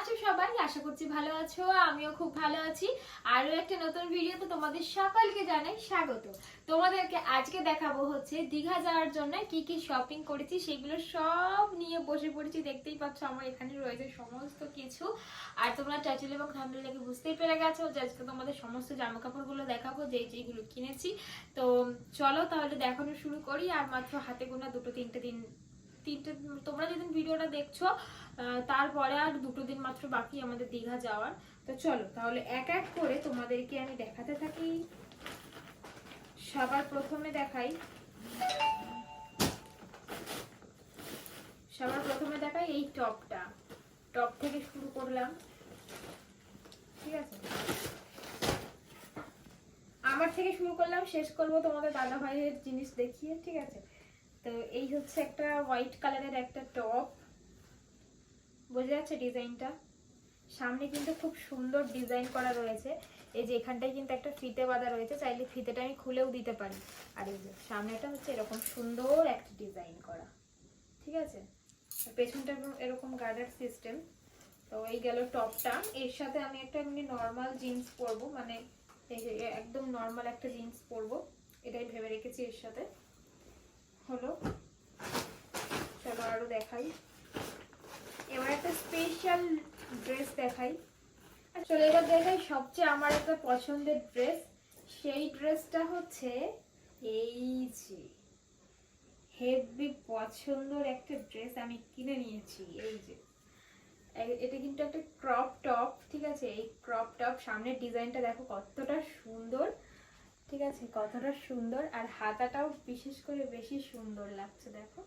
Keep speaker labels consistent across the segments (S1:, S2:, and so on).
S1: আছো সবাই? আশা করছি ভালো আছো, আমিও খুব ভালো আছি। আরও একটা নতুন ভিডিওতে তোমাদের সকলকে জানাই স্বাগত। তোমাদেরকে আজকে দেখাবো হচ্ছে দীঘা যাওয়ার জন্য কি কি শপিং করেছি, সেগুলো সব নিয়ে বসে পড়েছি। দেখতেই পাচ্ছ আমার এখানে রয়েছে সমস্ত কিছু। আর তোমরা টাইটেল এবং দেখে বুঝতেই পেরে গেছো যে আজকে তোমাদের সমস্ত জামা কাপড়গুলো দেখাবো, যেই যেগুলো কিনেছি। তো চলো তাহলে দেখানো শুরু করি, আর মাত্র হাতে গোনা দুটো তিনটে দিন তিনটে, তোমরা যেদিন ভিডিওটা দেখছ তারপরে আর দুটো দিন মাত্র বাকি আমাদের দীঘা যাওয়ার। তো চলো, তাহলে এক এক করে তোমাদেরকে আমি দেখাতে থাকি। সবার প্রথমে দেখাই। সবার প্রথমে দেখাই এই টপটা। টপ থেকে শুরু করলাম। ঠিক আছে? আমার থেকে শুরু করলাম, শেষ করব তোমাদের দাদা ভাইয়ের জিনিস দেখিয়ে, ঠিক আছে? তো এই হচ্ছে একটা হোয়াইট কালারের একটা টপ বোঝা যাচ্ছে ডিজাইনটা? সামনে কিন্তু খুব সুন্দর ডিজাইন করা রয়েছে। এই যে এখানটায় কিন্তু একটা ফিতে বাঁধা রয়েছে, চাইলে ফিতেটা আমি খুলেও দিতে পারি। আর এই যে সামনেটা হচ্ছে এরকম সুন্দর একটা ডিজাইন করা। ঠিক আছে? পেছনটা এরকম- গার্ডার সিস্টেম তো এই গেল টপটা এর সাথে আমি একটা এমনি নর্মাল জিন্স পরবো। মানে একদম নর্মাল একটা জিন্স পরবো। এটাই ভেবে রেখেছি এর সাথে। হলো। চলো আরও দেখাই। এবার একটা স্পেশাল ড্রেস দেখাই। আর চলো এবার দেখাই সবচেয়ে আমার একটা পছন্দের ড্রেস সেই ড্রেসটা হচ্ছে এই যে হেভি পছন্দের একটা ড্রেস আমি কিনে নিয়েছি, এই যে। এটা কিন্তু একটা ক্রপ টপ ঠিক আছে? এই ক্রপ টপ সামনের ডিজাইনটা দেখো কতটা সুন্দর। ঠিক আছে কতটা সুন্দর আর হাতাটাও বিশেষ করে বেশি সুন্দর লাগছে, দেখো।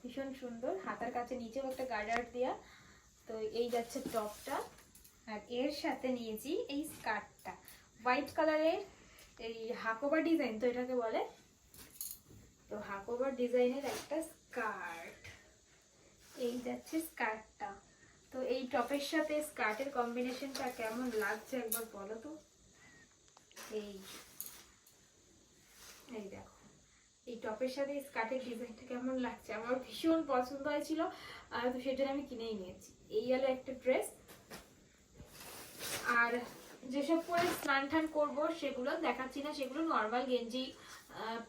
S1: ভীষণ সুন্দর। হাতার কাছে নিচেও একটা গার্ডার দেয়া। তো এই যাচ্ছে টপটা। আর এর সাথে নিয়েছি এই স্কার্টটা। হোয়াইট কালারের এই হাকোবা ডিজাইন, তো এটাকে বলে। তো হাকোবার ডিজাইনের একটা স্কার্ট। এই যাচ্ছে স্কার্টটা। তো এই টপের সাথে স্কার্টের কম্বিনেশনটা কেমন লাগছে একবার বলো তো? এই। এই দেখো, এই টপের সাথে স্কার্টের ডিজাইনটা কেমন লাগছে? আমার ভীষণ পছন্দ হয়েছিল, আর তো সেটা আমি কিনেই নিয়েছি। এই হলো একটা ড্রেস আর যেসব পরে স্নান টান করব, সেগুলো দেখাচ্ছি না, সেগুলো নর্মাল গেঞ্জি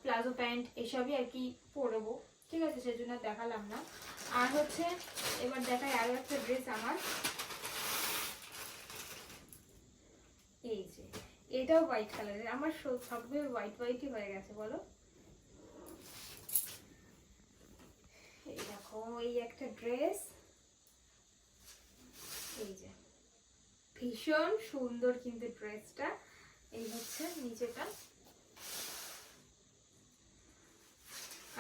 S1: প্লাজো প্যান্ট, এসবই আর কি পরবো। ঠিক আছে, সেজন্য দেখালাম না। আর হচ্ছে, এবার দেখাই আরও একটা ড্রেস আমার এই যে এটাও হোয়াইট কালারের আমার সবগুলো হোয়াইট হোয়াইটই হয়ে গেছে, বলো। এই দেখো, এই একটা ড্রেস এই যে, ভীষণ সুন্দর কিন্তু ড্রেসটা এই হচ্ছে নিচেটা।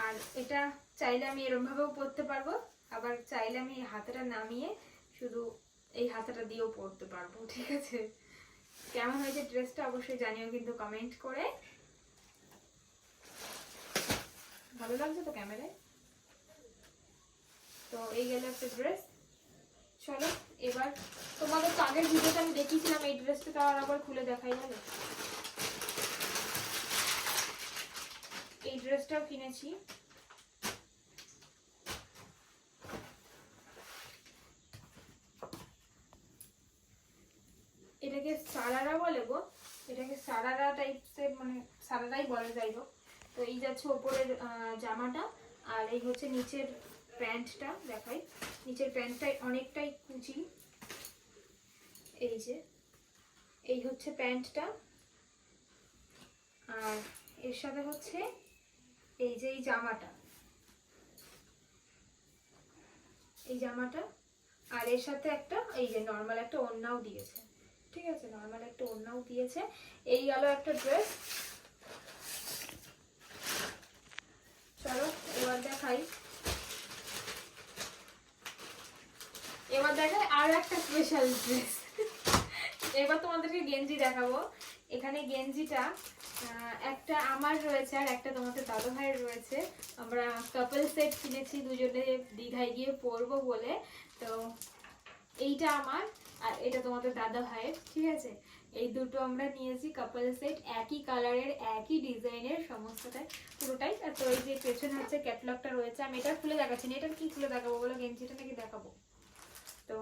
S1: আর এটা চাইলে আমি এরম ভাবেও পরতে পারব, আবার চাইলে আমি হাতাটা নামিয়ে শুধু এই হাতাটা দিয়েও পরতে পারব, ঠিক আছে? কেমন হয়েছে ড্রেসটা অবশ্যই জানিও কিন্তু কমেন্ট করে। ভালো লাগছে তো ক্যামেরায়? তো এই গেল একটা ড্রেস চলো, এবার তোমাদের তো আগের ভিডিওতে আমি দেখিয়েছিলাম এই ড্রেসটা তাও আর আবার খুলে দেখাই যাবে এই ড্রেসটাও কিনেছি এটাকে সারারা বলে গো এটাকে সারারা টাইপসের মানে সারারাই বলে যাই হোক তো এই যাচ্ছে ওপরের জামাটা, আর এই হচ্ছে নিচের প্যান্টটা, দেখাই। নিচের প্যান্টটাই অনেকটাই কুচি। এই যে, এই হচ্ছে প্যান্টটা। আর এর সাথে হচ্ছে এই যে এই জামাটা। এই জামাটা, আর এর সাথে একটা, এই যে নর্মাল একটা ওড়নাও দিয়েছে। ঠিক আছে নর্মাল একটা ওড়নাও দিয়েছে। এই গেল একটা ড্রেস চলো, এবার দেখাই। এবার দেখাই আর একটা স্পেশাল ড্রেস এবার তোমাদেরকে গেঞ্জি দেখাবো। এখানে গেঞ্জিটা একটা আমার রয়েছে আর একটা তোমাদের দাদা ভাইয়ের রয়েছে। আমরা কাপল সেট কিনেছি, দুজনে দীঘায় গিয়ে পরবো বলে। তো এইটা আমার আর এটা তোমাদের দাদা ভাইয়ের, ঠিক আছে? এই দুটো আমরা নিয়েছি কাপল সেট একই কালারের একই ডিজাইনের সমস্তটাই পুরোটাই। তো এই যে পেছনে হচ্ছে ক্যাটলগটা রয়েছে, আমি এটা খুলে দেখাচ্ছি না, এটা কি খুলে দেখাবো বলো গেঞ্জিটা নাকি দেখাবো? তো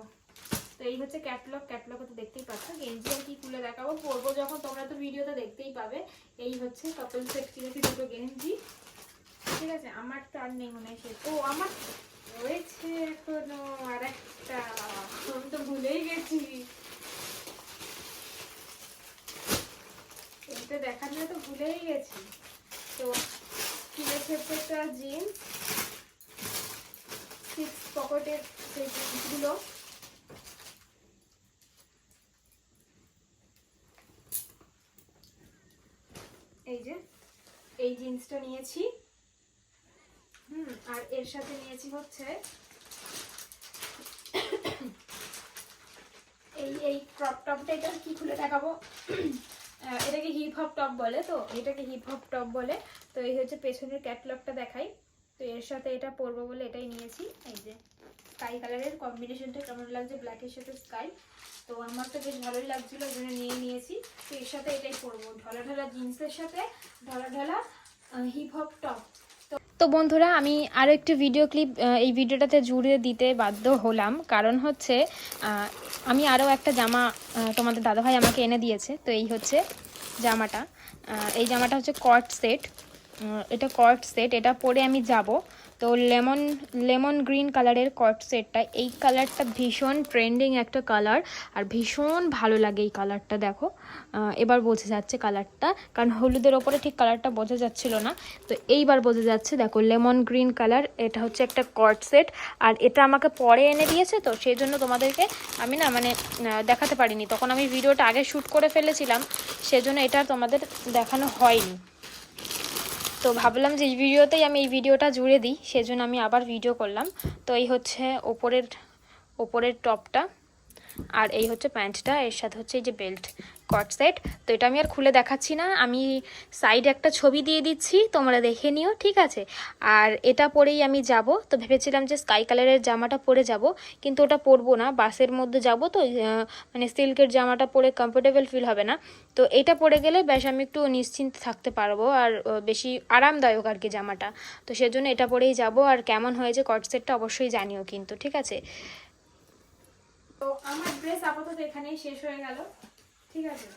S1: তো এই হচ্ছে ক্যাটলগ ক্যাটলগ তো দেখতেই পাচ্ছ গেঞ্জি আর কি খুলে দেখাবো পরবো যখন, তোমরা তো ভিডিওতে দেখতেই পাবে। এই হচ্ছে কাপল সেট কিনেছি দুটো গেঞ্জি ঠিক আছে, আমার তো আর নেই মনে হয় ও, আমার রয়েছে এখনও আর একটা আমি তো ভুলেই গেছি। দেখার জন্য তো ভুলেই গেছি। তো কিনেছি হচ্ছে একটা জিন্স সিক্স পকেটের সেই জিন্সগুলো এই যে, এই জিন্সটা নিয়েছি। হুম, আর এর সাথে নিয়েছি হচ্ছে এই এই ক্রপ টপটা এটা কি খুলে দেখাবো? এটাকে হিপ হপ টপ বলে, তো এটাকে হিপ হপ টপ বলে। তো এই হচ্ছে পেছনের ক্যাটলগটা দেখাই। তো এর সাথে এটা পরবো বলে এটাই নিয়েছি। এই যে স্কাই কালারের কম্বিনেশনটা কেমন লাগছে ব্ল্যাকের সাথে স্কাই তো আমার তো বেশ ভালোই লাগছিল ওই জন্য নিয়ে নিয়েছি। তো এর সাথে এটাই পরবো। ঢলা ঢলা জিন্সের সাথে Dhola Dhola hip hop top
S2: তো বন্ধুরা, আমি আরও একটি ভিডিও ক্লিপ এই ভিডিওটাতে জুড়ে দিতে বাধ্য হলাম। কারণ হচ্ছে আমি আরও একটা জামা তোমাদের দাদাভাই আমাকে এনে দিয়েছে। তো এই হচ্ছে জামাটা। এই জামাটা হচ্ছে কট সেট এটা কট সেট এটা পরে আমি যাব। তো লেমন লেমন গ্রিন কালারের কট সেটটা। এই কালারটা ভীষণ ট্রেন্ডিং একটা কালার আর ভীষণ ভালো লাগে এই কালারটা, দেখো। এবার বোঝা যাচ্ছে কালারটা, কারণ হলুদের ওপরে ঠিক কালারটা বোঝা যাচ্ছিল না। তো এইবার বোঝা যাচ্ছে, দেখো, লেমন গ্রিন কালার, এটা হচ্ছে একটা কট সেট। আর এটা আমাকে পরে এনে দিয়েছে, তো সেই জন্য তোমাদেরকে আমি না মানে দেখাতে পারিনি। তখন আমি ভিডিওটা আগে শ্যুট করে ফেলেছিলাম, সেজন্য এটা তোমাদের দেখানো হয়নি। তো ভাবলাম যে এই ভিডিওতেই আমি এই ভিডিওটা জুড়ে দিই, সেজন্য আমি আবার ভিডিও করলাম। তো এই হচ্ছে ওপরের ওপরের টপটা, আর এই হচ্ছে প্যান্টটা, এর সাথে হচ্ছে এই যে বেল্ট কট সেট তো এটা আমি আর খুলে দেখাচ্ছি না। আমি সাইডে একটা ছবি দিয়ে দিচ্ছি, তোমরা দেখে নিও, ঠিক আছে? আর এটা পরেই আমি যাব। তো ভেবেছিলাম যে স্কাই কালারের জামাটা পরে যাব, কিন্তু ওটা পরবো না। বাসের মধ্যে যাব তো মানে সিল্কের জামাটা পরে কমফোর্টেবল ফিল হবে না। তো এটা পরে গেলে বেশ আমি একটু নিশ্চিন্ত থাকতে পারব আর বেশি আরামদায়ক আর কি জামাটা। তো সেজন্য এটা পরেই যাব। আর কেমন হয়েছে কট সেটটা অবশ্যই জানিও কিন্তু, ঠিক আছে?
S1: তো আমার ড্রেস আপাতত এখানেই শেষ হয়ে গেল। ঠিক আছে,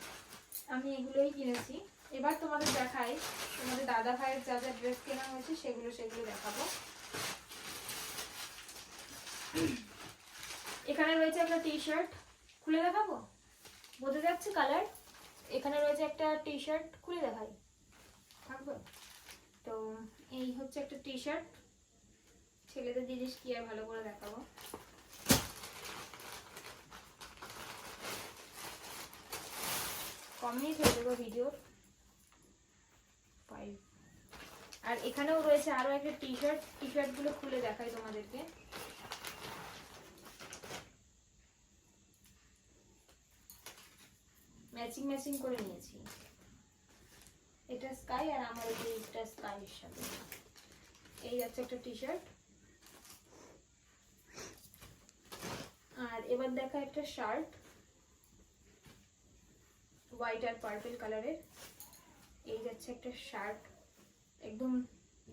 S1: আমি এগুলোই কিনেছি। এবার তোমাদের দেখাই, তোমাদের দাদা ভাইয়ের যা যা ড্রেস কেনা হয়েছে, সেগুলো সেগুলো দেখাবো। এখানে রয়েছে একটা টি শার্ট খুলে দেখাবো? বোঝা যাচ্ছে কালার এখানে রয়েছে একটা টি শার্ট খুলে দেখাই। থাকবে? তো এই হচ্ছে একটা টি শার্ট ছেলেদের জিনিস কি আর ভালো করে দেখাবো? কম মিনিট হয়ে যাবে ভিডিওর আর এখানেও রয়েছে আরও একটা টি শার্ট টি শার্টগুলো খুলে দেখাই তোমাদেরকে। ম্যাচিং ম্যাচিং করে নিয়েছি। এটা স্কাই আর আমার এটা স্কাইয়ের সাথে। এই যাচ্ছে একটা টি শার্ট আর এবার দেখা একটা শার্ট হোয়াইট আর পার্পেল কালারের এই যাচ্ছে একটা শার্ট একদম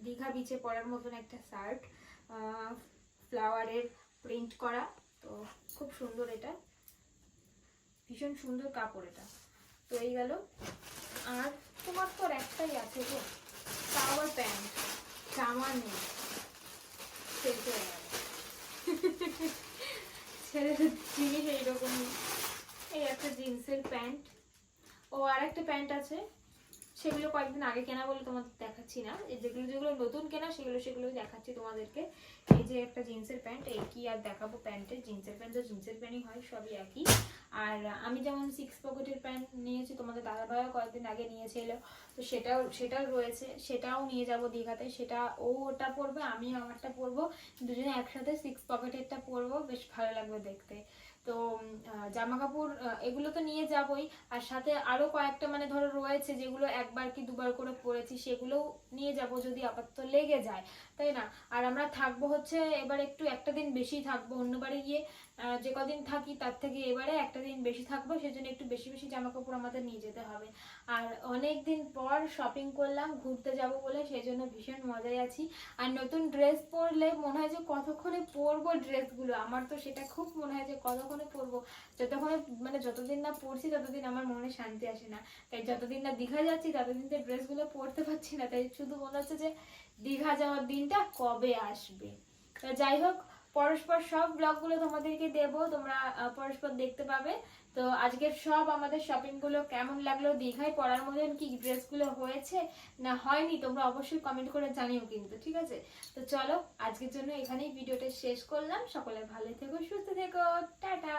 S1: দীঘা বিচে পরার মতন একটা শার্ট ফ্লাওয়ারের প্রিন্ট করা। তো খুব সুন্দর এটা। ভীষণ সুন্দর কাপড় এটা। তো এই গেল। আর তোমার তো একটাই আছে গো। আবার প্যান্ট জামা নেই। গেল। ছেলেদের জিনিস এইরকমই। এই একটা জিন্সের প্যান্ট ও আর একটা প্যান্ট আছে। সেগুলো কয়েকদিন আগে কেনা বলে তোমাদের দেখাচ্ছি না। এই যেগুলো যেগুলো নতুন কেনা, সেগুলো সেগুলোই দেখাচ্ছি তোমাদেরকে। এই যে একটা জিন্সের প্যান্ট, এই কি আর দেখাবো প্যান্টের? জিন্সের প্যান্ট তো জিন্সের প্যান্টই হয়, সবই একই। আর আমি যেমন সিক্স পকেটের প্যান্ট নিয়েছি, তোমাদের দাদা ভাইও কয়েকদিন আগে নিয়েছিল। তো সেটাও সেটাও রয়েছে। সেটাও নিয়ে যাব দীঘাতে। সেটা ও ওটা পরবে আমি আমারটা পরবো। দুজনে একসাথে সিক্স পকেটেরটা পরবো। বেশ ভালো লাগবে দেখতে। তো জামা কাপড় এগুলো তো নিয়ে যাবই। আর সাথে আরও কয়েকটা মানে ধরো রয়েছে যেগুলো একবার কি দুবার করে পরেছি, সেগুলোও নিয়ে যাব যদি আপাতত লেগে যায়। তাই না? আর আমরা থাকব হচ্ছে এবার একটু একটা দিন বেশি থাকব অন্য বাড়ি গিয়ে। যে কদিন থাকি, তার থেকে এবারে একটা দিন বেশি থাকব, সেজন্য একটু বেশি বেশি জামা কাপড় আমাদের নিয়ে যেতে হবে। আর অনেক দিন পর শপিং করলাম, ঘুরতে যাব বলে, সেজন্য ভীষণ মজায় আছি। আর নতুন ড্রেস পরলে মনে হয় যে কতক্ষণে পরবো ড্রেসগুলো আমার তো সেটা খুব মনে হয় যে কতক্ষণে পরবো? যতক্ষণে মানে যতদিন না পরছি, ততদিন আমার মনে শান্তি আসে না। তাই যতদিন না দীঘা যাচ্ছি, ততদিন তো ড্রেসগুলো পরতে পারছি না। তাই শুধু মনে হচ্ছে যে দীঘা যাওয়ার দিনটা কবে আসবে? যাই হোক পরস্পর সব ব্লগগুলো তোমাদেরকে দেব, তোমরা পরস্পর দেখতে পাবে। তো আজকের সব আমাদের শপিংগুলো কেমন লাগল, দীঘায় পড়ার মতন কি ড্রেসগুলো হয়েছে? না, হয়নি, তোমরা অবশ্যই কমেন্ট করে জানিও কিন্তু, ঠিক আছে? তো চলো, আজকের জন্য এখানেই ভিডিওটা শেষ করলাম। সকলে ভালো থেকো, সুস্থ থেকো, টাটা!